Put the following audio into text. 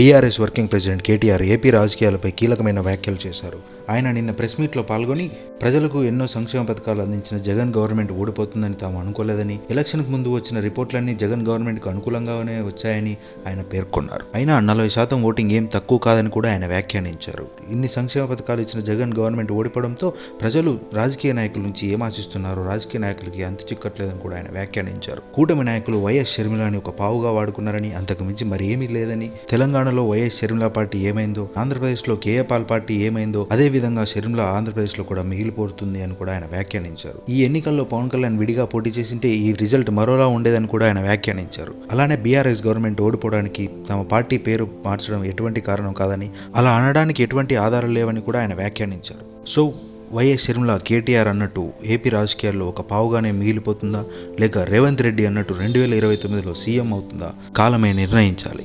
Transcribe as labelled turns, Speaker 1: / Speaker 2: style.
Speaker 1: BRS working president KTR AP రాజకీయాలపై కీలకమైన వ్యాఖ్యలు చేశారు. ఆయన నిన్న ప్రెస్ మీట్లో పాల్గొని ప్రజలకు ఎన్నో సంక్షేమ పథకాలు అందించిన జగన్ గవర్నమెంట్ ఓడిపోతుందని తాము అనుకోలేదని ఎలక్షన్కు ముందు వచ్చిన రిపోర్ట్లన్నీ జగన్ గవర్నమెంట్కు అనుకూలంగానే వచ్చాయని ఆయన పేర్కొన్నారు. అయినా నలభై శాతం ఓటింగ్ ఏం తక్కువ కాదని కూడా ఆయన వ్యాఖ్యానించారు. ఇన్ని సంక్షేమ పథకాలు ఇచ్చిన జగన్ గవర్నమెంట్ ఓడిపోవడంతో ప్రజలు రాజకీయ నాయకుల నుంచి ఏం ఆశిస్తున్నారో? రాజకీయ నాయకులకి అంత చిక్కట్లేదని కూడా ఆయన వ్యాఖ్యానించారు. కూటమి నాయకులు వైఎస్ షర్మిలాని ఒక పావుగా వాడుకున్నారని అంతకు మించి మరి ఏమీ లేదని తెలంగాణలో వైఎస్ షర్మిలా పార్టీ ఏమైందో ఆంధ్రప్రదేశ్లో కేఏపాల్ పార్టీ ఏమైందో అదేవిధంగా విధంగా షర్మిల ఆంధ్రప్రదేశ్లో కూడా మిగిలిపోతుంది అని కూడా ఆయన వ్యాఖ్యానించారు. ఈ ఎన్నికల్లో పవన్ కళ్యాణ్ విడిగా పోటీ చేసింటే ఈ రిజల్ట్ మరోలా ఉండేదని కూడా ఆయన వ్యాఖ్యానించారు. అలానే బీఆర్ఎస్ గవర్నమెంట్ ఓడిపోవడానికి తమ పార్టీ పేరు మార్చడం ఎటువంటి కారణం కాదని అలా అనడానికి ఎటువంటి ఆధారాలు లేవని కూడా ఆయన వ్యాఖ్యానించారు. సో వైఎస్ షర్మిల కేటీఆర్ అన్నట్టు ఏపీ రాజకీయాల్లో ఒక పావుగానే మిగిలిపోతుందా? లేక రేవంత్ రెడ్డి అన్నట్టు రెండు వేల ఇరవై తొమ్మిదిలో సీఎం అవుతుందా? కాలమే నిర్ణయించాలి.